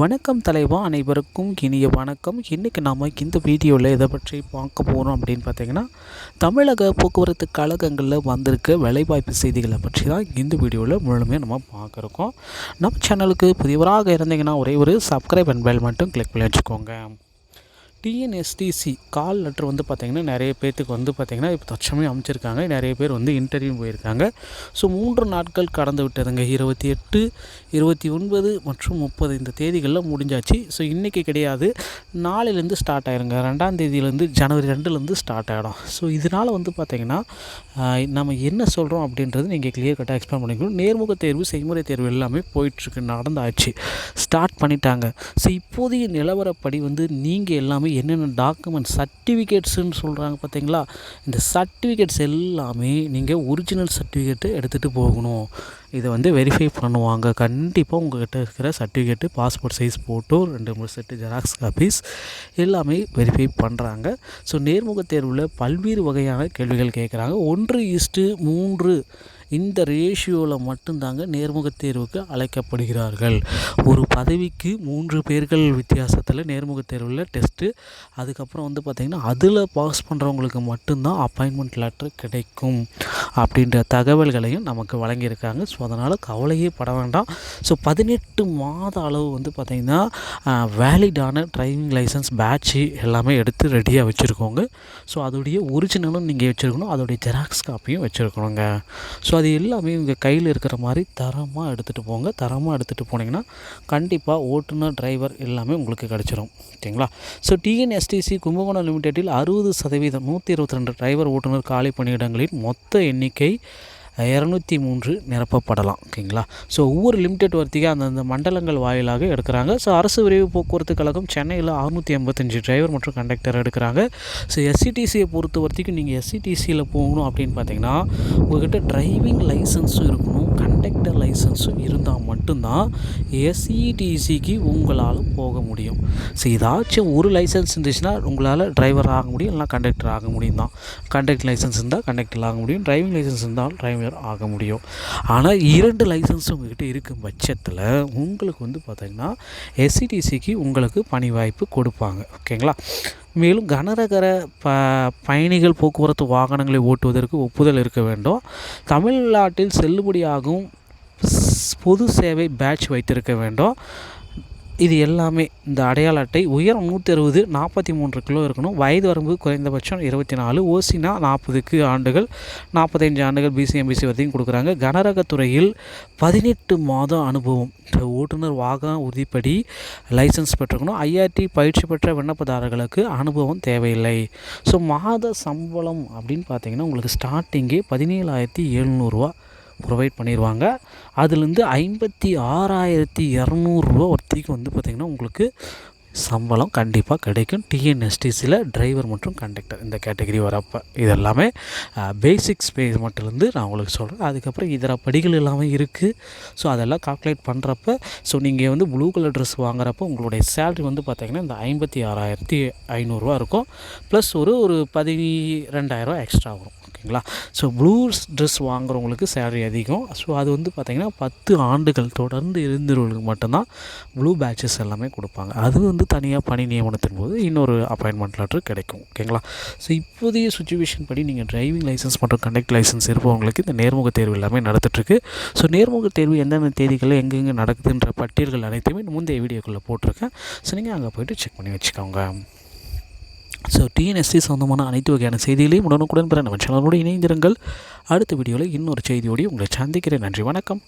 வணக்கம் தலைவா அனைவருக்கும் இனிய வணக்கம். இன்றைக்கி நாம் இந்த வீடியோவில் எதை பற்றி பார்க்க போகிறோம் அப்படின்னு பார்த்தீங்கன்னா தமிழக போக்குவரத்து கழகங்களில் வந்திருக்க வேலைவாய்ப்பு செய்திகளை பற்றி தான் இந்த வீடியோவில் முழுமையாக நம்ம பார்க்குறோம். நம்ம சேனலுக்கு புதியவராக இருந்தீங்கன்னா ஒரே ஒரு சப்ஸ்கிரைப் அண்ட் பெல் மட்டும் கிளிக் பண்ணி வச்சுக்கோங்க. டிஎன்எஸ்டிசி கால் லெட்டர் வந்து பார்த்திங்கன்னா நிறைய பேர்த்துக்கு வந்து பார்த்திங்கன்னா இப்போ தற்சமயம் அமைச்சிருக்காங்க. நிறைய பேர் வந்து இன்டர்வியூ போயிருக்காங்க. ஸோ மூன்று நாட்கள் கடந்து விட்டதுங்க. இருபத்தி எட்டு இருபத்தி ஒன்பது மற்றும் முப்பது. இந்த தேதிகளில் முடிஞ்சாச்சு. ஸோ இன்றைக்கி கிடையாது. நாளையிலேருந்து ஸ்டார்ட் ஆயிருங்க. ரெண்டாம் தேதியிலேருந்து ஜனவரி ரெண்டுலேருந்து ஸ்டார்ட் ஆகிடும் ஸோ இதனால் வந்து பார்த்திங்கன்னா நம்ம என்ன சொல்கிறோம் அப்படின்றது நீங்கள் கிளியர் கட்டாக எக்ஸ்பிளைன் பண்ணிக்கணும். நேர்முக தேர்வு செய்முறை தேர்வு எல்லாமே போயிட்டுருக்கு. நடந்தாச்சு. ஸ்டார்ட் பண்ணிட்டாங்க. ஸோ இப்போதைய நிலவரப்படி வந்து நீங்கள் எல்லாமே என்னென்ன டாக்குமெண்ட் சர்டிஃபிகேட்ஸுன்னு சொல்கிறாங்க பார்த்தீங்களா? இந்த சர்டிஃபிகேட்ஸ் எல்லாமே நீங்கள் ஒரிஜினல் சர்டிஃபிகேட்டு எடுத்துகிட்டு போகணும். இதை வந்து வெரிஃபை பண்ணுவாங்க. கண்டிப்பாக உங்கள்கிட்ட இருக்கிற சர்டிஃபிகேட்டு பாஸ்போர்ட் சைஸ் ஃபோட்டோ ரெண்டு மூணு செட்டு ஜெராக்ஸ் காப்பீஸ் எல்லாமே வெரிஃபை பண்ணுறாங்க ஸோ நேர்முக தேர்வில் பல்வேறு வகையான கேள்விகள் கேட்குறாங்க. ஒன்று இஸ்ட்டு மூன்று இந்த ரேஷியோவில் மட்டும்தாங்க நேர்முக தேர்வுக்கு அழைக்கப்படுகிறார்கள். ஒரு பதவிக்கு மூன்று பேர்கள் வித்தியாசத்தில் நேர்முக தேர்வில் டெஸ்ட்டு அதுக்கப்புறம் வந்து பார்த்திங்கன்னா அதில் பாஸ் பண்ணுறவங்களுக்கு மட்டும்தான் அப்பாயின்மெண்ட் லெட்டர் கிடைக்கும். அப்படின்ற தகவல்களையும் நமக்கு வழங்கியிருக்காங்க. ஸோ அதனால் கவலையே பட வேண்டாம். ஸோ பதினெட்டு மாத அளவு வந்து பார்த்திங்கன்னா வேலிடான டிரைவிங் லைசன்ஸ் பேட்ச்சு எல்லாமே எடுத்து ரெடியாக வச்சுருக்கோங்க. ஸோ அதோடைய ஒரிஜினலும் நீங்கள் வச்சுருக்கணும். அதோடைய ஜெராக்ஸ் காப்பியும் வச்சுருக்கணுங்க. ஸோ அது எல்லாமே உங்கள் கையில் இருக்கிற மாதிரி தரமாக எடுத்துகிட்டு போங்க. தரமாக எடுத்துகிட்டு போனீங்கன்னா கண்டிப்பாக ஓட்டுநர் டிரைவர் எல்லாமே உங்களுக்கு கிடச்சிரும். ஓகேங்களா? ஸோ டிஎன்எஸ்டிசி கும்பகோணம் லிமிடெட்டில் அறுபது சதவீதம் நூற்றி இருபத்தி ரெண்டு டிரைவர் ஓட்டுநர் காலி பணியிடங்களின் மொத்த எண்ணிக்கை இரநூத்தி மூன்று நிரப்பப்படலாம் ஓகேங்களா? ஸோ ஒவ்வொரு லிமிடெட் வர்த்திக்கு அந்தந்த மண்டலங்கள் வாயிலாக எடுக்கிறாங்க. ஸோ அரசு விரைவு போக்குவரத்து கழகம் சென்னையில் அறுநூற்றி எண்பத்தஞ்சு டிரைவர் மற்றும் கண்டக்டர் எடுக்கிறாங்க. ஸோ எஸ்சிடிசியை பொறுத்த வரைக்கும் நீங்கள் எஸ்சிடிசியில் போகணும் அப்படின்னு பார்த்தீங்கன்னா உங்கள்கிட்ட டிரைவிங் லைசன்ஸும் இருக்கணும் கண்டக்டர் லைசன்ஸும் இருந்தால் மட்டும்தான் எஸ்சிடிசிக்கு உங்களால் போக முடியும். ஸோ ஏதாச்சும் ஒரு லைசன்ஸ் இருந்துச்சுன்னா உங்களால் டிரைவர் ஆக முடியும் இல்லைனா கண்டக்டர் ஆக முடியும் தான் கண்டக்டர் லைசன்ஸ் இருந்தால் கண்டக்டர் ஆக முடியும் டிரைவிங் லைசன்ஸ் இருந்தால் டிரைவிங் டிரைவர் ஆக முடியும். ஆனால் இரண்டு லைசன்ஸ் உங்கள்கிட்ட இருக்கும் பட்சத்தில் உங்களுக்கு வந்து பார்த்திங்கன்னா எஸ்சிடிசிக்கு உங்களுக்கு பணி வாய்ப்பு கொடுப்பாங்க ஓகேங்களா மேலும் கனரகர ப பயணிகள் போக்குவரத்து வாகனங்களை ஓட்டுவதற்கு ஒப்புதல் இருக்க வேண்டும். தமிழ்நாட்டில் செல்லுபடியாகும் பொது சேவை பேட்ச் வைத்திருக்க வேண்டும். இது எல்லாமே இந்த அடையாள அட்டை. உயரம் நூற்றி அறுபது நாற்பத்தி மூன்று கிலோ இருக்கணும். வயது வரம்பு குறைந்தபட்சம் இருபத்தி நாலு ஓசினா நாற்பதுக்கு ஆண்டுகள். நாற்பத்தஞ்சு ஆண்டுகள் பிசிஎம்பிசி வரைக்கும் கொடுக்குறாங்க. கனரகத்துறையில் பதினெட்டு மாதம் அனுபவம். ஓட்டுநர் வாகன உறுதிப்படி லைசன்ஸ் பெற்றுக்கணும். ஐஆர்டி பயிற்சி பெற்ற விண்ணப்பதாரர்களுக்கு அனுபவம் தேவையில்லை. ஸோ மாத சம்பளம் அப்படின்னு பார்த்தீங்கன்னா உங்களுக்கு ஸ்டார்டிங்கே பதினேழாயிரத்தி எழுநூறுவா. ப்ரொவைட் பண்ணிடுவாங்க அதுலேருந்து ஐம்பத்தி ஆறாயிரத்தி இரநூறுவா ஒருத்திக்கு வந்து பார்த்திங்கன்னா உங்களுக்கு சம்பளம் கண்டிப்பாக கிடைக்கும். டிஎன்எஸ்டிசியில் டிரைவர் மற்றும் கண்டக்டர் இந்த கேட்டகரி வரப்போ. இதெல்லாமே பேசிக் ஸ்பேஸ் மட்டும்லேருந்து நான் உங்களுக்கு சொல்கிறேன் அதுக்கப்புறம் இதர படிகள் எல்லாமே இருக்குது ஸோ அதெல்லாம் கால்குலேட் பண்ணுறப்ப ஸோ நீங்கள் வந்து ப்ளூ கலர் ட்ரெஸ் வாங்குறப்போ உங்களுடைய சேல்ரி வந்து பார்த்திங்கன்னா இந்த ஐம்பத்தி ஆறாயிரத்தி ஐநூறுரூவா இருக்கும். ப்ளஸ் ஒரு ஒரு பதிரெண்டாயிரரூவா எக்ஸ்ட்ரா வரும். ஓகேங்களா? ஸோ ப்ளூ ட்ரெஸ் வாங்குறவங்களுக்கு சேலரி அதிகம். ஸோ அது வந்து பார்த்திங்கன்னா பத்து ஆண்டுகள் தொடர்ந்து இருந்தவர்களுக்கு மட்டும்தான் ப்ளூ பேட்சஸ் எல்லாமே கொடுப்பாங்க. அது வந்து தனியாக பணி நியமனத்தின் போது இன்னொரு அப்பாயின்மெண்ட் லெட்டர் கிடைக்கும். ஓகேங்களா? ஸோ இப்போதைய சுச்சுவேஷன் படி நீங்கள் டிரைவிங் லைசன்ஸ் மற்றும் கண்டக்ட் லைசன்ஸ் இருப்பவங்களுக்கு இந்த நேர்முக தேர்வு எல்லாமே நடத்திட்டுருக்கு ஸோ நேர்முக தேர்வு எந்தெந்த தேதிகளில் எங்கெங்கே நடக்குதுன்ற பட்டியல்கள் அனைத்துமே முந்தைய வீடியோக்குள்ளே போட்டிருக்கேன். ஸோ நீங்கள் அங்கே போய்ட்டு செக் பண்ணி வச்சுக்கோங்க. ஸோ டிஎன்எஸ்சி சொந்தமான அனைத்து வகையான செய்திகளையும் உடனுக்குடன் பெற நம்ம சேனலோடு இணைந்திருங்கள். அடுத்த வீடியோவில் இன்னொரு செய்தியோடு உங்களை சந்திக்கிறேன். நன்றி வணக்கம்.